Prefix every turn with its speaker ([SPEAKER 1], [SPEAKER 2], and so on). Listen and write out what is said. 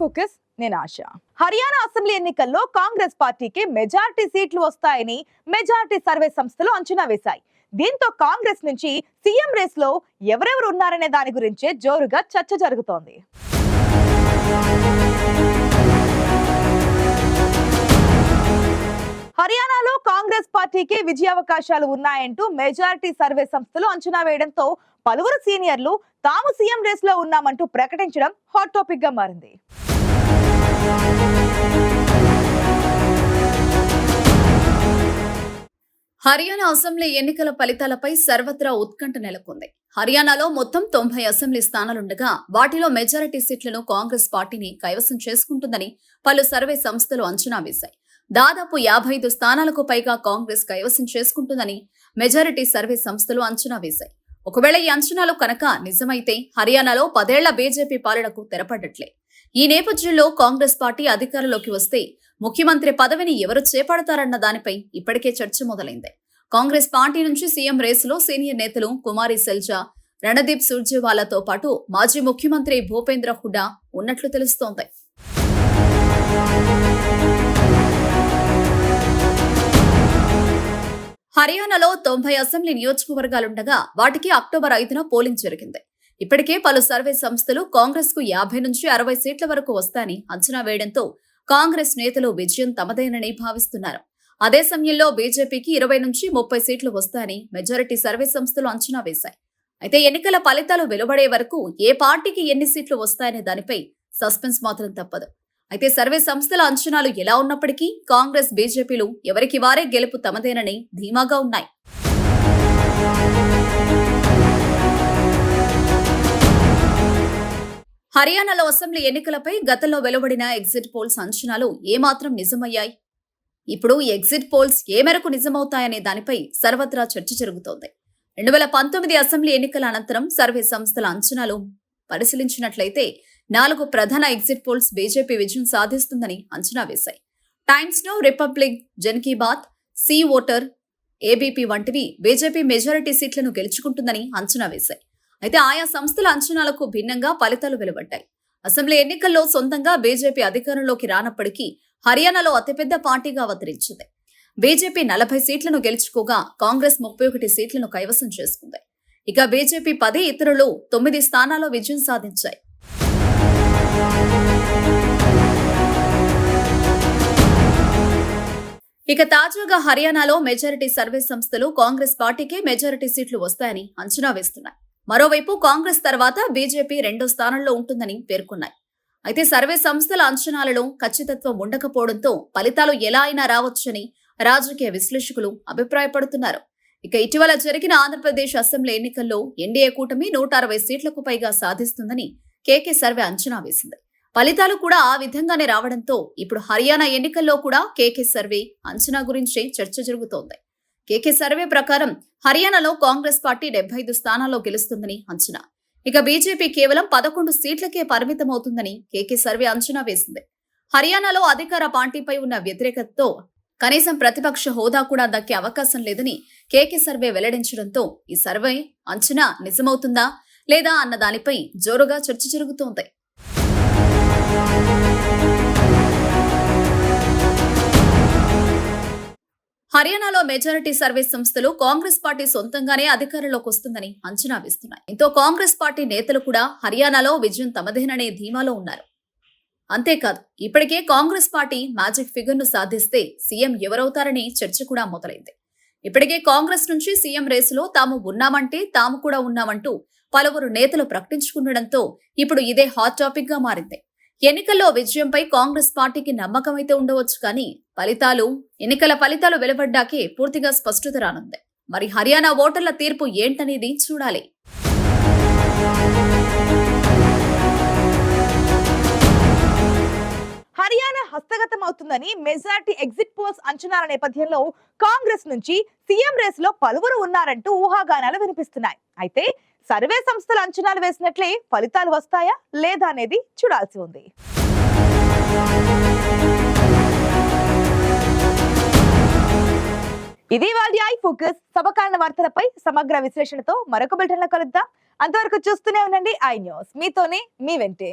[SPEAKER 1] Focus నేను ఆశ. Haryana assembly ఎన్నికల్లో కాంగ్రెస్ పార్టీకి మెజార్టీ సీట్లు వస్తాయని మెజార్టీ సర్వే సంస్థలు అంచనా వేశాయి. దీంతో కాంగ్రెస్ నుంచి సీఎం రేస్లో ఎవరెవరు ఉన్నారనే దాని గురించే జోరుగా చర్చ జరుగుతోంది. హర్యానాలో కాంగ్రెస్ పార్టీకి విజయావకాశాలు ఉన్నాయంటూ మెజారిటీ సర్వే సంస్థలు అంచనా వేయడంతో పలువురు సీనియర్లు తాము సీఎం రేస్లో ఉన్నామంటూ ప్రకటించడం హాట్ టాపిక్గా మారింది.
[SPEAKER 2] హర్యానా అసెంబ్లీ ఎన్నికల ఫలితాలపై సర్వత్రా ఉత్కంఠ నెలకొంది. హర్యానాలో మొత్తం తొంభై అసెంబ్లీ స్థానాలుండగా వాటిలో మెజారిటీ సీట్లను కాంగ్రెస్ పార్టీని కైవసం చేసుకుంటుందని పలు సర్వే సంస్థలు అంచనా వేశాయి. దాదాపు యాభై ఐదు స్థానాలకు పైగా కాంగ్రెస్ కైవసం చేసుకుంటుందని మెజారిటీ సర్వే సంస్థలు అంచనా వేశాయి. ఒకవేళ ఈ అంచనాలు కనుక నిజమైతే హర్యానాలో పదేళ్ళ బీజేపీ పాలనకు తెరపడ్డట్లే ఈ నేపథ్యంలో కాంగ్రెస్ పార్టీ అధికారంలోకి వస్తే ముఖ్యమంత్రి పదవిని ఎవరు చేపడతారన్న దానిపై ఇప్పటికే చర్చ మొదలైంది. కాంగ్రెస్ పార్టీ నుంచి సీఎం రేసులో సీనియర్ నేతలు కుమారి సెల్జా రణదీప్ సుర్జేవాలాతో పాటు మాజీ ముఖ్యమంత్రి భూపేంద్ర హుడా ఉన్నట్లు తెలుస్తోంది. హర్యానాలో తొంభై అసెంబ్లీ నియోజకవర్గాలుండగా వాటికి అక్టోబర్ ఐదున పోలింగ్ జరిగింది. ఇప్పటికే పలు సర్వే సంస్థలు కాంగ్రెస్కు యాభై నుంచి అరవై సీట్ల వరకు వస్తాయని అంచనా వేయడంతో కాంగ్రెస్ నేతలు విజయం తమదేనని భావిస్తున్నారు. అదే సమయంలో బీజేపీకి ఇరవై నుంచి ముప్పై సీట్లు వస్తాయని మెజారిటీ సర్వే సంస్థలు అంచనా వేశాయి. అయితే ఎన్నికల ఫలితాలు వెలువడే వరకు ఏ పార్టీకి ఎన్ని సీట్లు వస్తాయనే దానిపై సస్పెన్స్ మాత్రం తప్పదు. అయితే సర్వే సంస్థల అంచనాలు ఎలా ఉన్నప్పటికీ కాంగ్రెస్ బీజేపీలు ఎవరికి వారే గెలుపు తమదేనని ధీమాగా ఉన్నాయి. హర్యానాలో అసెంబ్లీ ఎన్నికలపై గతంలో వెలువడిన ఎగ్జిట్ పోల్స్ అంచనాలు ఏమాత్రం నిజమయ్యాయి? ఇప్పుడు ఎగ్జిట్ పోల్స్ ఏ మేరకు నిజమవుతాయనే దానిపై సర్వత్రా చర్చ జరుగుతోంది. రెండు వేల పంతొమ్మిది అసెంబ్లీ ఎన్నికల అనంతరం సర్వే సంస్థల అంచనాలు పరిశీలించినట్లయితే నాలుగు ప్రధాన ఎగ్జిట్ పోల్స్ బీజేపీ విజయం సాధిస్తుందని అంచనా వేశాయి. Times Now Republic Jan Ki Baat C Voter ABP వంటివి బీజేపీ మెజారిటీ సీట్లను గెలుచుకుంటుందని అంచనా వేశాయి. అయితే ఆయా సంస్థల అంచనాలకు భిన్నంగా ఫలితాలు వెలువడ్డాయి. అసెంబ్లీ ఎన్నికల్లో సొంతంగా బీజేపీ అధికారంలోకి రానప్పటికీ హర్యానాలో అతిపెద్ద పార్టీగా అవతరించింది. బీజేపీ నలభై సీట్లను గెలుచుకోగా కాంగ్రెస్ ముప్పై ఒకటి సీట్లను కైవసం చేసుకుంది. ఇక బీజేపీ పది ఇతరులు తొమ్మిది స్థానాల్లో విజయం సాధించాయి. ఇక తాజాగా హర్యానాలో మెజారిటీ సర్వే సంస్థలు కాంగ్రెస్ పార్టీకే మెజారిటీ సీట్లు వస్తాయని అంచనా వేస్తున్నాయి. మరోవైపు కాంగ్రెస్ తర్వాత బీజేపీ రెండో స్థానంలో ఉంటుందని పేర్కొన్నాయి. అయితే సర్వే సంస్థల అంచనాలలో ఖచ్చితత్వం ఉండకపోవడంతో ఫలితాలు ఎలా అయినా రావచ్చని రాజకీయ విశ్లేషకులు అభిప్రాయపడుతున్నారు. ఇక ఇటీవల జరిగిన ఆంధ్రప్రదేశ్ అసెంబ్లీ ఎన్నికల్లో ఎన్డీఏ కూటమి నూట అరవై సీట్లకు పైగా సాధిస్తుందని కేకే సర్వే అంచనా వేసింది. ఫలితాలు కూడా ఆ విధంగానే రావడంతో ఇప్పుడు హర్యానా ఎన్నికల్లో కూడా కేకే సర్వే అంచనా గురించే చర్చ జరుగుతోంది. కేకే సర్వే ప్రకారం హర్యానాలో కాంగ్రెస్ పార్టీ డెబ్బై ఐదు స్థానాల్లో గెలుస్తుందని అంచనా. ఇక బీజేపీ కేవలం పదకొండు సీట్లకే పరిమితమవుతుందని కేకే సర్వే అంచనా వేసింది. హర్యానాలో అధికార పార్టీపై ఉన్న వ్యతిరేకతతో కనీసం ప్రతిపక్ష హోదా కూడా దక్కే అవకాశం లేదని కేకే సర్వే వెల్లడించడంతో ఈ సర్వే అంచనా నిజమవుతుందా లేదా అన్న దానిపై జోరుగా చర్చ జరుగుతోంది. హర్యానాలో మెజారిటీ సర్వీస్ సంస్థలు కాంగ్రెస్ పార్టీ సొంతంగానే అధికారంలోకి వస్తుందని అంచనా వేస్తున్నాయి. దీంతో కాంగ్రెస్ పార్టీ నేతలు కూడా హర్యానాలో విజయం తమదేననే ధీమాలో ఉన్నారు. అంతేకాదు ఇప్పటికే కాంగ్రెస్ పార్టీ మ్యాజిక్ ఫిగర్ను సాధిస్తే సీఎం ఎవరవుతారని చర్చ కూడా మొదలైంది. ఇప్పటికే కాంగ్రెస్ నుంచి సీఎం రేసులో తాము ఉన్నామంటే తాము కూడా ఉన్నామంటూ పలువురు నేతలు ప్రకటించుకుండడంతో ఇప్పుడు ఇదే హాట్ టాపిక్గా మారింది. ఎన్నికల్లో విజయంపై కాంగ్రెస్ పార్టీకి నమ్మకం అయితే ఉండవచ్చు కానీ ఫలితాలు ఎన్నికల ఫలితాలు వెలువడ్డాకే పూర్తిగా స్పష్టత రానుంది. మరి హర్యానా ఓటర్ల తీర్పు ఏంటనేది చూడాలి.
[SPEAKER 1] హర్యానా హస్తగతం అవుతుందని మెజార్టీ ఎగ్జిట్ పోల్స్ అంచనాల నేపథ్యంలో కాంగ్రెస్ నుంచి సీఎం రేస్లో పలువురు ఉన్నారంటూ ఊహాగానాలు వినిపిస్తున్నాయి. అయితే సర్వే సంస్థలు అంచనాలు వేసినట్లే ఫలితాలు వస్తాయా లేదా అనేది చూడాల్సి ఉంది. ఇది వాళ్ళ ఐ ఫోకస్. సమకాలీన వార్తలపై సమగ్ర విశ్లేషణతో మరొక బిల్టన్ కలుద్దాం. అంతవరకు చూస్తూనే ఉండండి ఐ న్యూస్. మీతోనే మీ వెంటే.